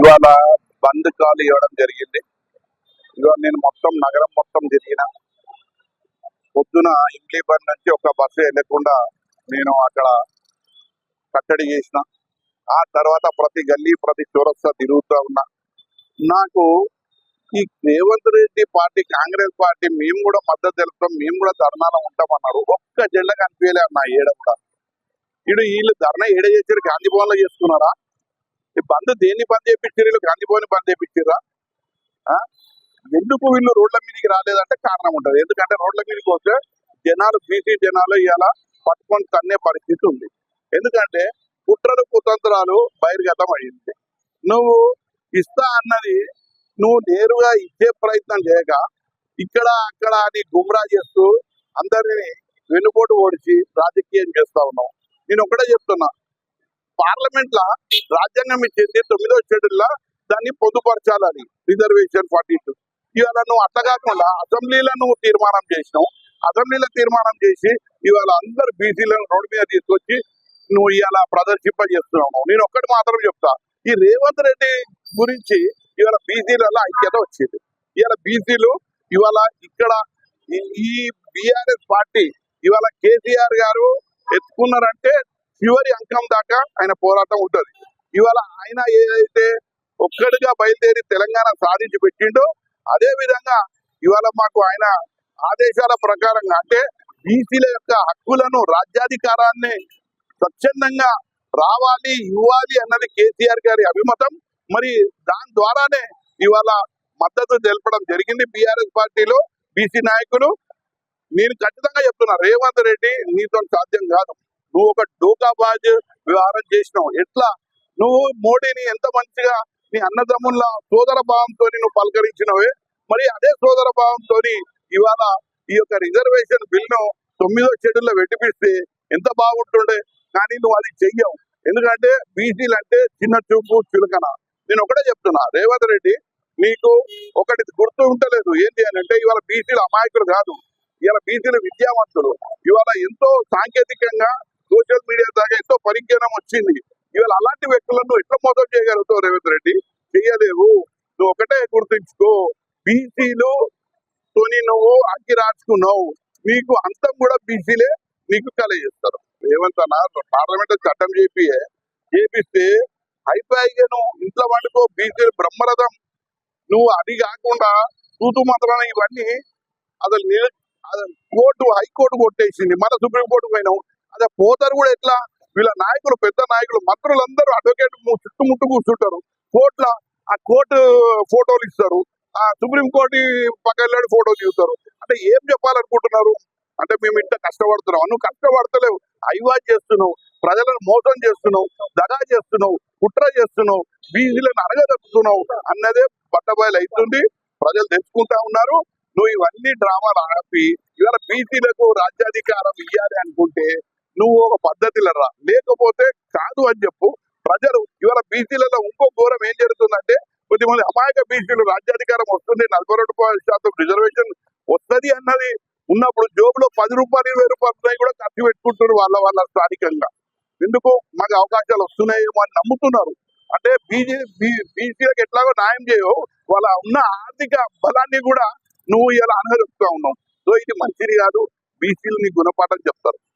ఇవాళ బంద్ కాల్ ఇవ్వడం జరిగింది. ఇవాళ నేను మొత్తం నగరం మొత్తం తిరిగిన. పొద్దున ఇంగ్లీపర్ నుంచి ఒక బస్సు వెళ్ళకుండా నేను అక్కడ కట్టడి చేసిన. ఆ తర్వాత ప్రతి గల్లీ ప్రతి చౌరస్తా తిరుగుతూ ఉన్నా. నాకు ఈ రేవంత్ రెడ్డి పార్టీ కాంగ్రెస్ పార్టీ మేము కూడా మద్దతు తెలుపుతాం మేము కూడా ధర్నాలో ఉంటామన్నారు ఒక్క జెండా కనిపించలే అన్న ఏడ కూడా. ఇడు వీళ్ళు ధర్నా ఏడ చేశారు? గాంధీ భవన్లో చేసుకున్నారా? ఈ బంద్ దేన్ని బంద్ చేయించారు వీళ్ళు గాంధీ బంద్ చేయించారా ఎందుకు వీళ్ళు రోడ్ల మీదకి రాలేదంటే కారణం ఉంటుంది. ఎందుకంటే రోడ్ల మీదకి వస్తే జనాలు బీసీ జనాలు ఇవాళ పట్టుకొని తన్నే పరిస్థితి ఉంది. ఎందుకంటే కుట్రలు కుతంత్రాలు బహిర్గతం అయింది నువ్వు ఇస్తా అన్నది నువ్వు నేరుగా ఇచ్చే ప్రయత్నం చేయక ఇక్కడ అక్కడ అని గుమ్రా చేస్తూ అందరిని వెనుకోటు ఓడిచి రాజకీయం చేస్తా ఉన్నావు. నేను ఒకటే చెప్తున్నా. పార్లమెంట్ లా రాజ్యాంగం ఇచ్చింది తొమ్మిదో షెడ్యూల్ దాన్ని పొందుపరచాలని రిజర్వేషన్ ఫార్టీ టూ. ఇవాళ నువ్వు అట్లా కాకుండా అసెంబ్లీలో నువ్వు తీర్మానం చేసినావు. అసెంబ్లీలో తీర్మానం చేసి ఇవాళ అందరు బీసీలను రోడ్డు మీద తీసుకొచ్చి నువ్వు ఇవాళ ప్రదర్శింప చేస్తున్నావు. నేను ఒక్కటి మాత్రం చెప్తా. ఈ రేవంత్ రెడ్డి గురించి ఇవాళ బీసీలలో ఐక్యత వచ్చింది. ఇవాళ బీసీలు ఇవాళ ఇక్కడ ఈ- ఈ బిఆర్ఎస్ పార్టీ ఇవాళ కేసీఆర్ గారు ఎత్తుకున్నారంటే చివరి అంకం దాకా ఆయన పోరాటం ఉంటుంది. ఇవాళ ఆయన ఏదైతే ఒక్కడిగా బయలుదేరి తెలంగాణ సాధించి పెట్టిండో అదే విధంగా ఇవాళ మాకు ఆయన ఆదేశాల ప్రకారంగా అంటే బీసీల యొక్క హక్కులను రాజ్యాధికారాన్ని స్వచ్ఛందంగా రావాలి ఇవ్వాలి అన్నది కేసీఆర్ గారి అభిమతం. మరి దాని ద్వారానే ఇవాళ మద్దతు తెలపడం జరిగింది బీఆర్ఎస్ పార్టీలో బీసీ నాయకులు. నేను ఖచ్చితంగా చెప్తున్నా రేవంత్ రెడ్డి నీతో సాధ్యం కాదు. నువ్వు ఒక డోకాబాజ్ వ్యవహారం చేసినావు. ఎట్లా? నువ్వు మోడీని ఎంత మంచిగా నీ అన్నదమ్ముల సోదర భావంతో నువ్వు పలకరించినవే? మరి అదే సోదర భావంతో ఇవాళ ఈ యొక్క రిజర్వేషన్ బిల్ను తొమ్మిదో షెడ్యూల్లో పెట్టిపిస్తే ఎంత బాగుంటుండే? కానీ నువ్వు అది చెయ్యవు. ఎందుకంటే బీసీలు అంటే చిన్న చూపు చిలకన. నేను ఒకటే చెప్తున్నా. రేవంత్ రెడ్డి నీకు ఒకటి గుర్తు ఉండలేదు. ఏంటి అని అంటే ఇవాళ బీసీలు అమాయకులు కాదు. ఇవాళ బీసీలు విద్యావంతులు. ఇవాళ ఎంతో సాంకేతికంగా సోషల్ మీడియా దాకా ఎంతో పరిజ్ఞానం వచ్చింది. ఇవాళ అలాంటి వ్యక్తులను ఎట్లా మోసం చేయగలుగుతావు రేవంత్ రెడ్డి? చేయలేవు. నువ్వు ఒకటే గుర్తుంచుకో. బీసీలు తోని నువ్వు అగ్గి రాసుకున్నావు నీకు అంతం కూడా బీసీలే నీకు కలగజేస్తారు రేవంత్ అన్న పార్లమెంట్ చట్టం చేపి చేపిస్తే అయిపోయిగా నువ్వు. ఇంట్లో వండుకో బీసీలు బ్రహ్మరథం. నువ్వు అది కాకుండా తూతు మాత్రాన ఇవన్నీ అసలు అసలు కోర్టు హైకోర్టు కొట్టేసింది. మన సుప్రీంకోర్టు పోయినావు. అదే పోతారు కూడా ఎట్లా? వీళ్ళ నాయకులు పెద్ద నాయకులు మంత్రులందరూ అడ్వకేట్ చుట్టుముట్టు కూర్చుంటారు. కోర్టుల ఆ కోర్టు ఫోటోలు ఇస్తారు. ఆ సుప్రీం కోర్టు పక్కన వెళ్ళాడు ఫోటో తీస్తారు అంటే ఏం చెప్పాలనుకుంటున్నారు? అంటే మేము ఇంత కష్టపడుతున్నాం. నువ్వు కష్టపడతలేవు. ఐవాజ్ చేస్తున్నావు. ప్రజలను మోసం చేస్తున్నావు. దగా చేస్తున్నావు. కుట్ర చేస్తున్నావు. బీజీలను అడగదక్కుతున్నావు అన్నదే బట్టబయలు అవుతుంది ప్రజలు తెచ్చుకుంటా ఉన్నారు. నువ్వు ఇవన్నీ డ్రామాలు ఆపి ఇవాళ బీసీలకు రాజ్యాధికారం ఇవ్వాలి అనుకుంటే నువ్వు ఒక పద్ధతిలో రా. లేకపోతే కాదు అని చెప్పు. ప్రజలు ఇవాళ బీసీలలో ఇంకో ఘోరం ఏం జరుగుతుందంటే కొద్దిమంది అమాయక బీసీలు రాజ్యాధికారం వస్తుంది నలభై రెండు శాతం రిజర్వేషన్ వస్తది అన్నది. ఉన్నప్పుడు జోబులో పది రూపాయలు ఇరవై రూపాయలు కూడా ఖర్చు పెట్టుకుంటున్నారు వాళ్ళ వాళ్ళ స్థానికంగా. ఎందుకు? మాకు అవకాశాలు వస్తున్నాయేమో అని నమ్ముతున్నారు. అంటే బీజే బీసీలకు ఎట్లాగో న్యాయం చేయవు. వాళ్ళ ఉన్న ఆర్థిక బలాన్ని కూడా నువ్వు ఇలా అనగలుగుతా ఉన్నావు. సో ఇది మంచిది కాదు. బీసీలు నీ గుణపాఠం చెప్తారు.